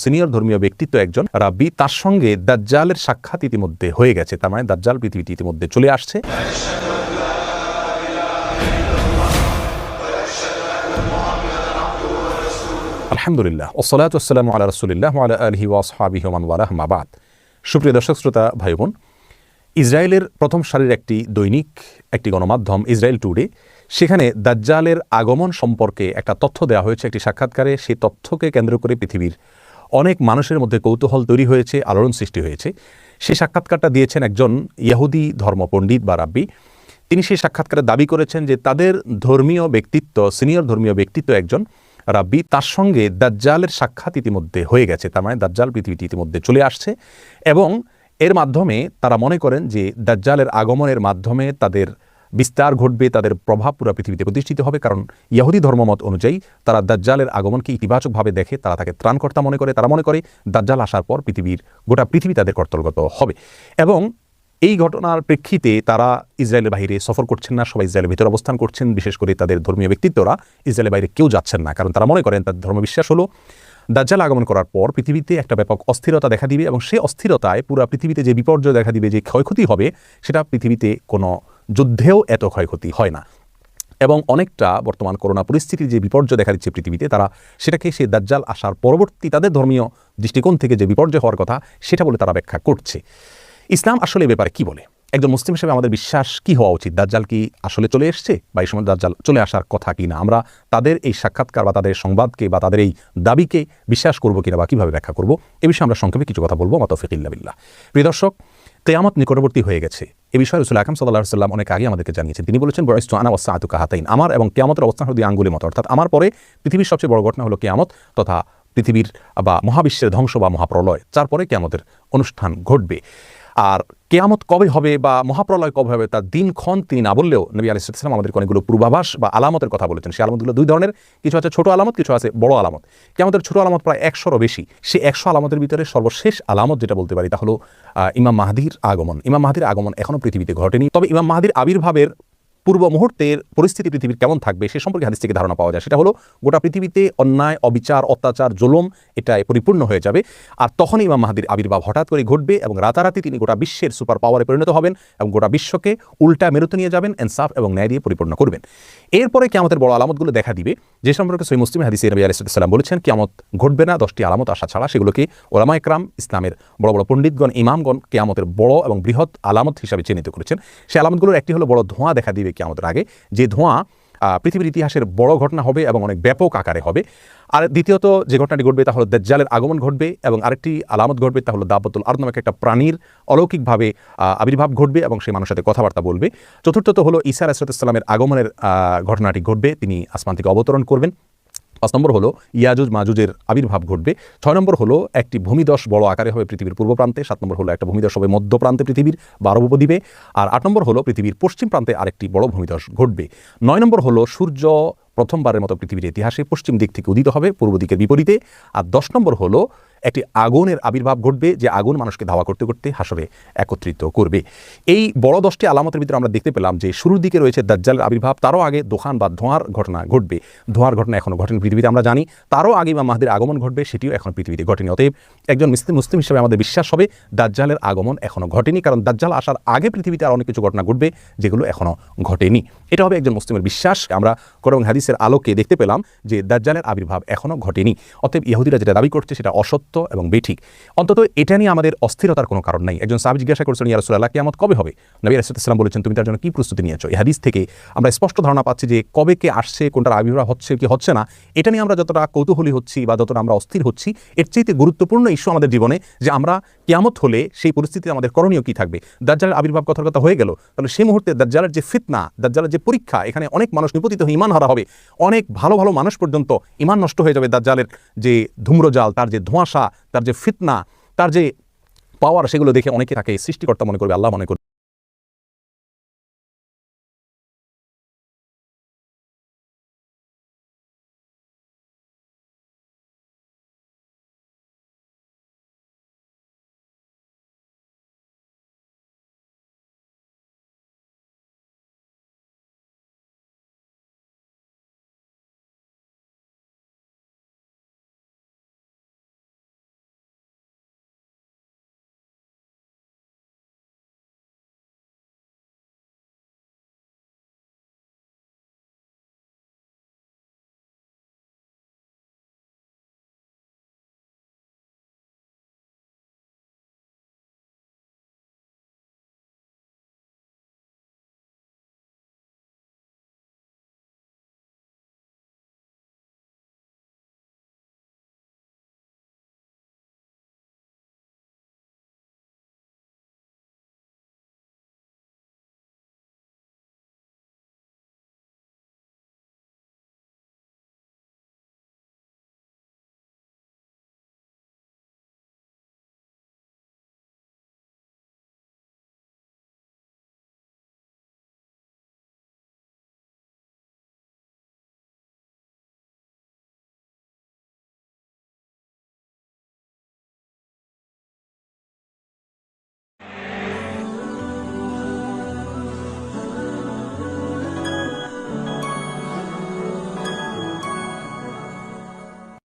Senior ধর্মীয় ব্যক্তিত্ব একজন রাব্বি, তার সঙ্গে দাজ্জালের সাক্ষাৎ ইতিমধ্যে হয়ে গেছে। তার মানে দাজ্জাল পৃথিবীতে ইতিমধ্যে চলে আসছে। আলহামদুলিল্লাহ। ওসলাত আসসালাম আল্লাহ রসুলিল্লাহ আল্লাহ আলহি ওয়াসহাবিহ মানওয়ালাহ মাবাদ সুপ্রিয় দর্শক, শ্রোতা ভাই বোন ইসরায়েলের প্রথম সারির একটি দৈনিক, একটি গণমাধ্যম, ইসরায়েল টুডে, সেখানে দাজ্জালের আগমন সম্পর্কে একটা তথ্য দেওয়া হয়েছে। একটি সাক্ষাৎকারে সেই তথ্যকে কেন্দ্র করে পৃথিবীর অনেক মানুষের মধ্যে কৌতূহল তৈরি হয়েছে, আলোড়ন সৃষ্টি হয়েছে। সেই সাক্ষাৎকারটা দিয়েছেন একজন ইহুদি ধর্মপণ্ডিত বা রাব্বি। তিনি সেই সাক্ষাৎকারে দাবি করেছেন যে তাদের ধর্মীয় ব্যক্তিত্ব, সিনিয়র ধর্মীয় ব্যক্তিত্ব একজন রাব্বি, তার সঙ্গে দাজ্জালের সাক্ষাৎ ইতিমধ্যে হয়ে গেছে, তার মানে দাজ্জাল পৃথিবীতে ইতিমধ্যে চলে আসছে এবং এর মাধ্যমে তারা মনে করেন যে দাজ্জালের আগমনের মাধ্যমে তাদের বিস্তার ঘটবে, তাদের প্রভাব পুরো পৃথিবীতে প্রতিষ্ঠিত হবে, কারণ ইহুদি ধর্মমত অনুযায়ী তারা দাজ্জালের আগমনকে ইতিবাচকভাবে দেখে, তারা তাকে ত্রাণকর্তা মনে করে, তারা মনে করে দাজ্জাল আসার পর পৃথিবীর গোটা পৃথিবী তাদের কর্তলগত হবে। এবং এই ঘটনার প্রেক্ষিতে তারা ইসরায়েলের বাইরে সফর করছেন না, সবাই ইসরায়েলের ভিতরে অবস্থান করছেন, বিশেষ করে তাদের ধর্মীয় ব্যক্তিত্বরা ইসরায়েলের বাইরে কেউ যাচ্ছেন না, কারণ তারা মনে করেন তাদের ধর্মবিশ্বাস হলো দাজ্জাল আগমন করার পর পৃথিবীতে একটা ব্যাপক অস্থিরতা দেখা দিবে এবং সেই অস্থিরতায় পুরো পৃথিবীতে যে বিপর্যয় দেখা দিবে, যে ক্ষয়ক্ষতি হবে, সেটা পৃথিবীতে কোনো যুদ্ধেও এত ক্ষয়ক্ষতি হয় না। এবং অনেকটা বর্তমান করোনা পরিস্থিতির যে বিপর্যয় দেখা দিচ্ছে পৃথিবীতে, তারা সেটাকে সেই দাজ্জাল আসার পরবর্তী তাদের ধর্মীয় দৃষ্টিকোণ থেকে যে বিপর্যয় হওয়ার কথা, সেটা বলে তারা ব্যাখ্যা করছে। ইসলাম আসলে ব্যাপারে কি বলে? একজন মুসলিম হিসেবে আমাদের বিশ্বাস কি হওয়া উচিত? দাজ্জাল কি আসলে চলে এসছে বা এই সময় দাজ্জাল চলে আসার কথা কি না? আমরা তাদের এই সাক্ষাৎকার বা তাদের সংবাদকে বা তাদের এই দাবিকে বিশ্বাস করব কিনা বা কীভাবে ব্যাখ্যা করব, এ বিষয়ে আমরা সংক্ষেপে কিছু কথা বলব। মতফিকিল্লা বিল্লাহ। প্রিয় দর্শক, কেয়ামত নিকটবর্তী হয়ে গেছে। এ বিষয়ে রসুল আকাম সাল্লাহ সাল্লাম অনেক আগে আমাদেরকে জানিয়েছেন। তিনি বলেছেন বয়স আনা অবস্থা আতুকা হাতাইন আমার এবং কেয়ামতের অবস্থান হলো আঙ্গুলি মতো। অর্থাৎ আমার পরে পৃথিবীর সবচেয়ে বড় ঘটনা হলো কেয়ামত তথা পৃথিবীর বা মহাবিশ্বের ধ্বংস বা মহাপ্রলয়। তারপরে কেয়ামতের অনুষ্ঠান ঘটবে। আর কেয়ামত কবে হবে বা মহাপ্রলয় কবে হবে তার দিনক্ষণ তিনি না বললেও নবী আলাইসালাম আমাদের অনেকগুলো পূর্বাভাস বা আলামতের কথা বলেছেন। সেই আলামতগুলো দুই ধরনের, কিছু আছে ছোট আলামত, কিছু আছে বড় আলামত। কেয়ামতের ছোট আলামত প্রায় একশোরও বেশি। সে একশো আলামতের ভিতরে সর্বশেষ আলামত যেটা বলতে পারি তা হলো ইমাম মাহাদির আগমন। ইমাম মাহাদির আগমন এখনও পৃথিবীতে ঘটেনি। তবে ইমাম মাহাদির আবির্ভাবের পূর্ব মুহূর্তের পরিস্থিতি পৃথিবীর কেমন থাকবে সে সম্পর্কে হাদিস থেকে ধারণা পাওয়া যায়। সেটা হলো, গোটা পৃথিবীতে অন্যায়, অবিচার, অত্যাচার, জোলম এটায় পরিপূর্ণ হয়ে যাবে। আর তখনই ইমাম মাহাদির আবির্ভাব হঠাৎ করে ঘটবে এবং রাতারাতি তিনি গোটা বিশ্বের সুপার পাওয়ারে পরিণত হবেন এবং গোটা বিশ্বকে উল্টা মেরুতে নিয়ে যাবেন, এনসাফ এবং ন্যায় দিয়ে পরিপূর্ণ করবেন। এরপরে কেমতের বড় আলামতগুলো দেখা দিবে। যে সম্পর্কে সই মুসলিম হাদিস নবী আলাইসাল্লাম বলেছেন কেমত ঘটবে না, দশটি আলামত আসা ছাড়া সেগুলোকে ওলামা একরাম ইসলামের বড় বড় পণ্ডিতগণ, ইমামগণ কেয়ামতের বড় এবং বৃহৎ আলামত হিসাবে চিহ্নিত করেছেন। সেই আলামতগুলোর একটি হলো বড় ধোঁয়া দেখা দিবে কেয়ামতের আগে, যে ধোঁয়া পৃথিবীর ইতিহাসের বড় ঘটনা হবে এবং অনেক ব্যাপক আকারে হবে। আর দ্বিতীয়ত যে ঘটনাটি ঘটবে তা হলো দেজ্জালের আগমন ঘটবে এবং আরেকটি আলামত ঘটবে তা হলো দাবতুল আর নামক একটা প্রাণীর অলৌকিকভাবে আবির্ভাব ঘটবে এবং সেই মানুষের সাথে কথাবার্তা বলবে। চতুর্থত হলো ইসার আসরাতামের আগমনের ঘটনাটি ঘটবে। তিনি আসমান থেকে অবতরণ করবেন। পাঁচ নম্বর হলো ইয়াজুজ মাজুজের আবির্ভাব ঘটবে। ছয় নম্বর হলো একটি ভূমিদশ বড় আকারে হবে পৃথিবীর পূর্ব প্রান্তে। সাত নম্বর হলো একটা ভূমিদশ হবে মধ্য প্রান্তে পৃথিবীর বারো উপদ্বীপে আর আট নম্বর হলো পৃথিবীর পশ্চিম প্রান্তে আরেকটি বড় ভূমিদশ ঘটবে। নয় নম্বর হলো সূর্য প্রথমবারের মতো পৃথিবীর ইতিহাসে পশ্চিম দিক থেকে উদিত হবে, পূর্ব দিকের বিপরীতে। আর দশ নম্বর হলো, একটি আগুনের আবির্ভাব ঘটবে, যে আগুন মানুষকে ধাওয়া করতে করতে হাসরে একত্রিত করবে। এই বড় দশটি আলামতের ভিতরে আমরা দেখতে পেলাম যে, শুরুর দিকে রয়েছে দাজ্জালের আবির্ভাব, তারও আগে দোকান বা ধোঁয়ার ঘটনা ঘটবে। ধোঁয়ার ঘটনা এখনও ঘটেনি পৃথিবীতে, আমরা জানি। তারও আগে বা মাহাদের আগমন ঘটবে, সেটিও এখন পৃথিবীতে ঘটেনি। অতএব একজন মুসলিম মুসলিম হিসেবে আমাদের বিশ্বাস হবে, দাজ্জালের আগমন এখনও ঘটেনি। কারণ দাজ্জাল আসার আগে পৃথিবীতে আর অনেক কিছু ঘটনা ঘটবে, যেগুলো এখনও ঘটেনি। এটা হবে একজন মুসলিমের বিশ্বাস। আমরা কোরআন হাদিসের আলোকে দেখতে পেলাম যে দাজ্জালের আবির্ভাব এখনও ঘটেনি। অতএব ইহুদিরা যেটা দাবি করছে সেটা অসত্য এবং বেঠিক। অন্তত এটা নিয়ে আমাদের অস্থিরতার কোনো কারণ নাই। একজন সাহাবি জিজ্ঞাসা করছেন, ইয়া রাসূলুল্লাহ, কিয়ামত কবে হবে? নবী রাসূলুল্লাহ বলেছেন, তুমি তার জন্য কি প্রস্তুতি নিয়েছো? এই হাদিস থেকে আমরা স্পষ্ট ধারণা পাচ্ছি যে কবে কে আসছে, কোনটার আবির্ভাব হচ্ছে কি হচ্ছে না, এটা নিয়ে আমরা যতটা কৌতূহলী হচ্ছি বা যতটা আমরা অস্থির হচ্ছি, এর চাইতে গুরুত্বপূর্ণ ইস্যু আমাদের জীবনে যে আমরা কিয়ামত হলে সেই পরিস্থিতিতে আমাদের করণীয় কি থাকবে। দাজ্জালের আবির্ভাব কথার কথা হয়ে গেল। তাহলে সেই মুহূর্তে দাজ্জালের যে ফিতনা, দাজ্জালের যে পরীক্ষা, এখানে অনেক মানুষ নিপতিত হয়ে ইমান হারা হবে। অনেক ভালো ভালো মানুষ পর্যন্ত ইমান নষ্ট হয়ে যাবে দাজ্জালের যে ধুম্রজাল, তার যে ধোঁয়াশা, তার যে ফিতনা, তার যে পাওয়ার সেগুলো দেখে অনেকে তাকে সৃষ্টিকর্তা মনে করবে, আল্লাহ মনে করবে।